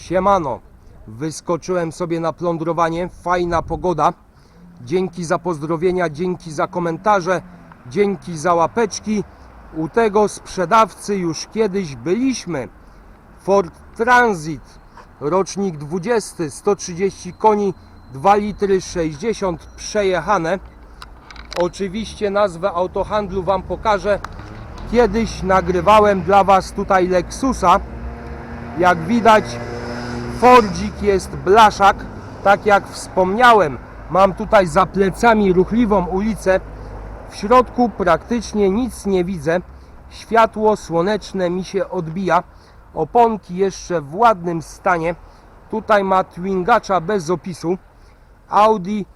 Siemano, wyskoczyłem sobie na plądrowanie, fajna pogoda. Dzięki za pozdrowienia, dzięki za komentarze, dzięki za łapeczki. U tego sprzedawcy już kiedyś byliśmy. Ford Transit, rocznik 20, 130 koni, 2 litry 60 przejechane. Oczywiście nazwę autohandlu Wam pokażę. Kiedyś nagrywałem dla Was tutaj Lexusa. Jak widać, Fordzik jest blaszak, tak jak wspomniałem. Mam tutaj za plecami ruchliwą ulicę. W środku praktycznie nic nie widzę. Światło słoneczne mi się odbija. Oponki jeszcze w ładnym stanie. Tutaj ma twingacza bez opisu. Audi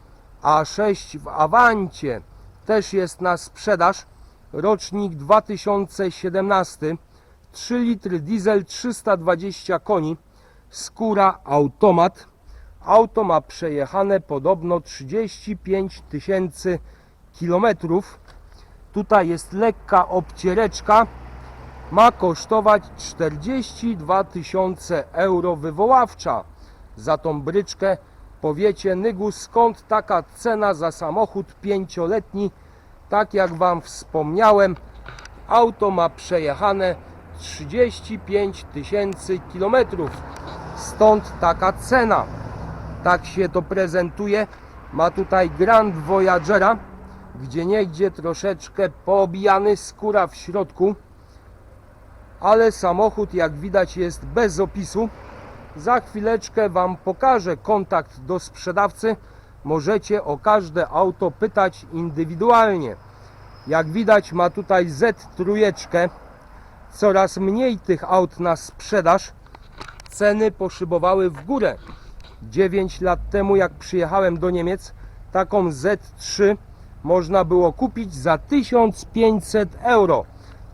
A6 w Avancie też jest na sprzedaż. Rocznik 2017. 3 litry diesel 320 koni. Skóra automat. Auto ma przejechane podobno 35 tysięcy kilometrów. Tutaj jest lekka obciereczka. Ma kosztować 42 tysiące euro wywoławcza. Za tą bryczkę powiecie Nygu skąd taka cena za samochód pięcioletni. Tak jak Wam wspomniałem, auto ma przejechane 35 tysięcy kilometrów. Stąd taka cena. Tak się to prezentuje. Ma tutaj Grand Voyagera, gdzie niegdzie troszeczkę poobijany skóra w środku. Ale samochód jak widać jest bez opisu. Za chwileczkę Wam pokażę kontakt do sprzedawcy. Możecie o każde auto pytać indywidualnie. Jak widać ma tutaj Z3. Coraz mniej tych aut na sprzedaż. Ceny poszybowały w górę. 9 lat temu jak przyjechałem do Niemiec, taką Z3 można było kupić za 1500 euro.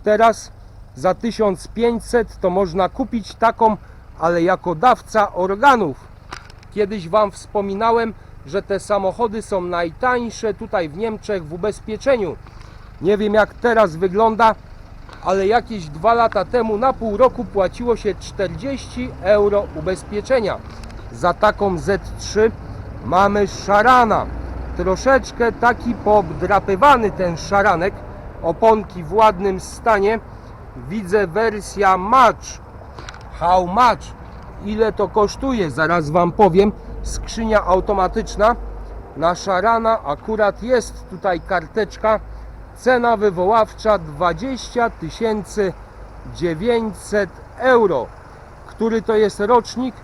Teraz za 1500 to można kupić taką, ale jako dawca organów. Kiedyś Wam wspominałem, że te samochody są najtańsze tutaj w Niemczech w ubezpieczeniu. Nie wiem jak teraz wygląda, ale jakieś dwa lata temu na pół roku płaciło się 40 euro ubezpieczenia. Za taką Z3 mamy szarana. Troszeczkę taki poobdrapywany ten szaranek. Oponki w ładnym stanie. Widzę wersja match. How much? Ile to kosztuje? Zaraz Wam powiem. Skrzynia automatyczna. Na szarana akurat jest tutaj karteczka. Cena wywoławcza 20 900 euro. Który to jest rocznik?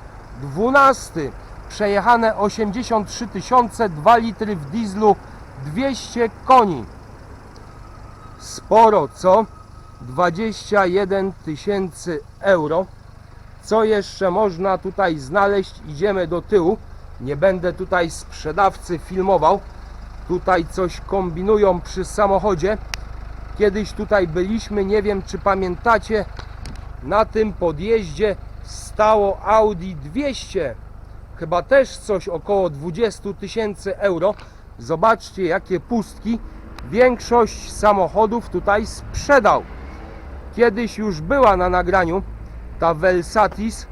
12. Przejechane 83 tysiące, 2 litry w dieslu, 200 koni. Sporo, co? 21 tysięcy euro. Co jeszcze można tutaj znaleźć? Idziemy do tyłu. Nie będę tutaj sprzedawcy filmował. Tutaj coś kombinują przy samochodzie. Kiedyś tutaj byliśmy, nie wiem czy pamiętacie, na tym podjeździe stało Audi 200. Chyba też coś około 20 tysięcy euro. Zobaczcie jakie pustki. Większość samochodów tutaj sprzedał. Kiedyś już była na nagraniu ta Velsatis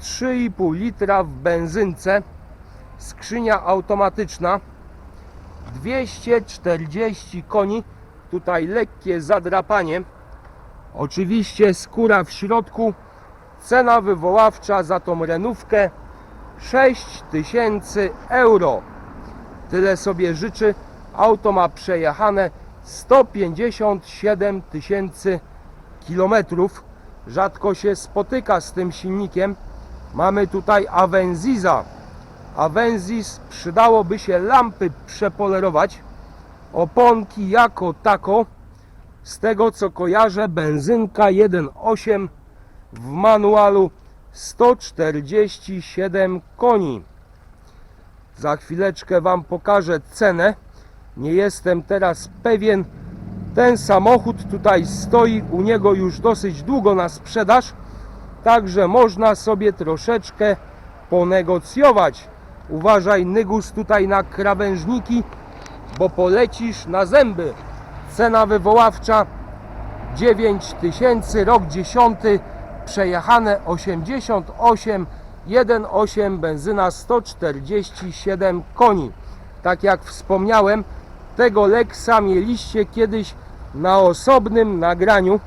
3,5 litra w benzynce. Skrzynia automatyczna 240 koni. Tutaj lekkie zadrapanie. Oczywiście skóra w środku. Cena wywoławcza za tą renówkę 6000 euro. Tyle sobie życzy. Auto ma przejechane 157 tysięcy kilometrów. Rzadko się spotyka z tym silnikiem. Mamy tutaj Avenziza. Avenzis przydałoby się lampy przepolerować. Oponki jako tako. Z tego co kojarzę, benzynka 1.8 w manualu 147 koni. Za chwileczkę Wam pokażę cenę. Nie jestem teraz pewien. Ten samochód tutaj stoi u niego już dosyć długo na sprzedaż. Także można sobie troszeczkę ponegocjować. Uważaj Nygus tutaj na krawężniki, bo polecisz na zęby. Cena wywoławcza 9000, rok 10, przejechane 88 1,8 benzyna 147 koni. Tak jak wspomniałem, tego Lexa mieliście kiedyś na osobnym nagraniu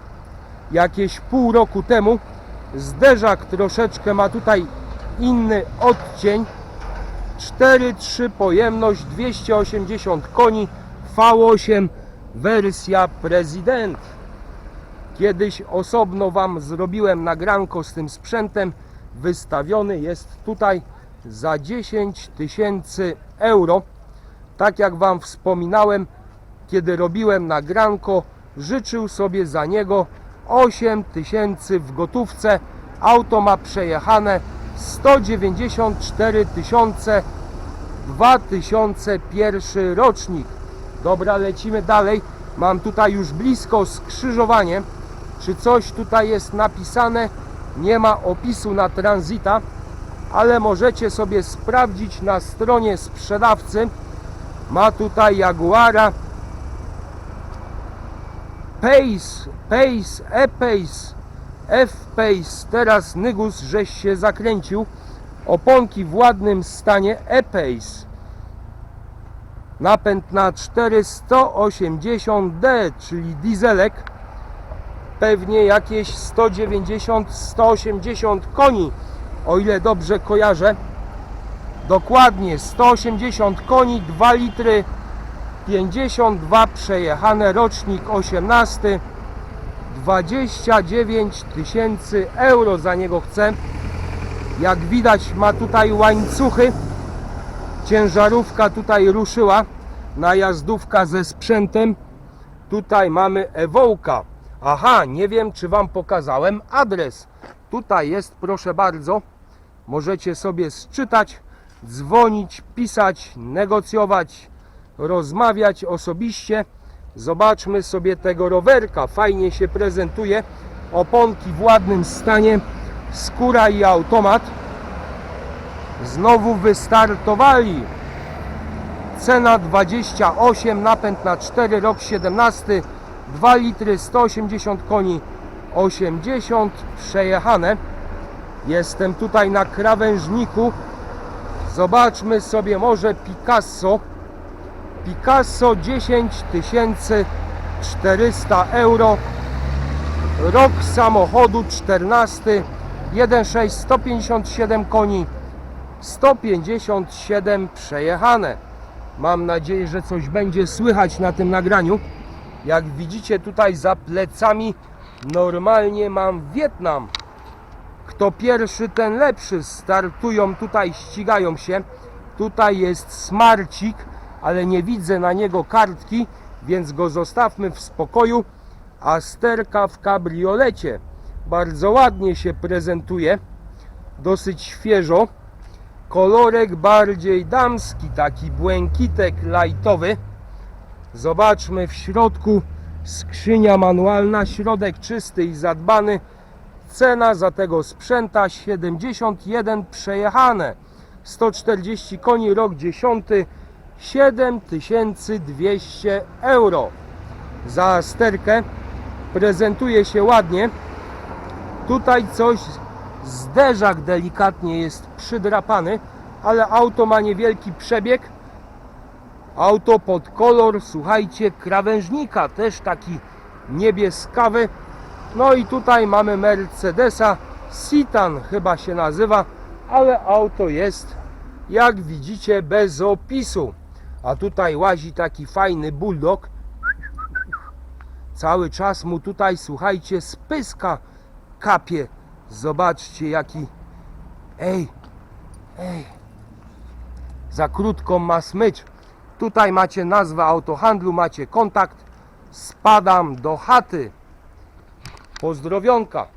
jakieś pół roku temu. Zderzak troszeczkę ma tutaj inny odcień. 4,3 pojemność, 280 koni, V8 wersja prezydent. Kiedyś osobno Wam zrobiłem nagranko z tym sprzętem. Wystawiony jest tutaj za 10 tysięcy euro. Tak jak Wam wspominałem, kiedy robiłem nagranko, życzył sobie za niego 8 tysięcy w gotówce. Auto ma przejechane 194 tysiące 2001 rocznik. Dobra, lecimy dalej. Mam tutaj już blisko skrzyżowanie. Czy coś tutaj jest napisane? Nie ma opisu na tranzyta, ale możecie sobie sprawdzić na stronie sprzedawcy. Ma tutaj Jaguara Pace, Pace, E-Pace, F-Pace. Teraz Nygus żeś się zakręcił. Oponki w ładnym stanie E-Pace. Napęd na 480D, czyli dieselek. Pewnie jakieś 190-180 koni, o ile dobrze kojarzę. Dokładnie 180 koni, 2 litry 52 przejechane, rocznik 18, 29 tysięcy euro za niego chcę. Jak widać ma tutaj łańcuchy, ciężarówka tutaj ruszyła, najazdówka ze sprzętem. Tutaj mamy Ewołka. Aha, nie wiem czy Wam pokazałem adres. Tutaj jest, proszę bardzo, możecie sobie sczytać, dzwonić, pisać, negocjować, rozmawiać osobiście. Zobaczmy sobie tego rowerka. Fajnie się prezentuje. Oponki w ładnym stanie. Skóra i automat. Znowu wystartowali. Cena 28, napęd na 4, rok 17, 2 litry, 180 koni, 80 przejechane. Jestem tutaj na krawężniku. Zobaczmy sobie może Picasso. Picasso 10 400 euro. Rok samochodu 14, 1.6, 157 koni, 157 przejechane. Mam nadzieję, że coś będzie słychać na tym nagraniu. Jak widzicie tutaj za plecami normalnie mam Wietnam. Kto pierwszy, ten lepszy. Startują tutaj, ścigają się. Tutaj jest smarcik, ale nie widzę na niego kartki, więc go zostawmy w spokoju. A sterka w kabriolecie bardzo ładnie się prezentuje. Dosyć świeżo. Kolorek bardziej damski, taki błękitek lightowy. Zobaczmy w środku skrzynia manualna, środek czysty i zadbany. Cena za tego sprzęta 71 przejechane. 140 koni, rok 10, 7200 euro. Za sterkę prezentuje się ładnie. Tutaj coś, zderzak delikatnie jest przydrapany, ale auto ma niewielki przebieg. Auto pod kolor, słuchajcie, krawężnika, też taki niebieskawy. No i tutaj mamy Mercedesa Citan chyba się nazywa, ale auto jest jak widzicie bez opisu. A tutaj łazi taki fajny bulldog. Cały czas mu tutaj, słuchajcie, spyska kapie. Zobaczcie jaki... Ej, ej. Za krótką ma smycz. Tutaj macie nazwę autohandlu, macie kontakt. Spadam do chaty. Pozdrowionka.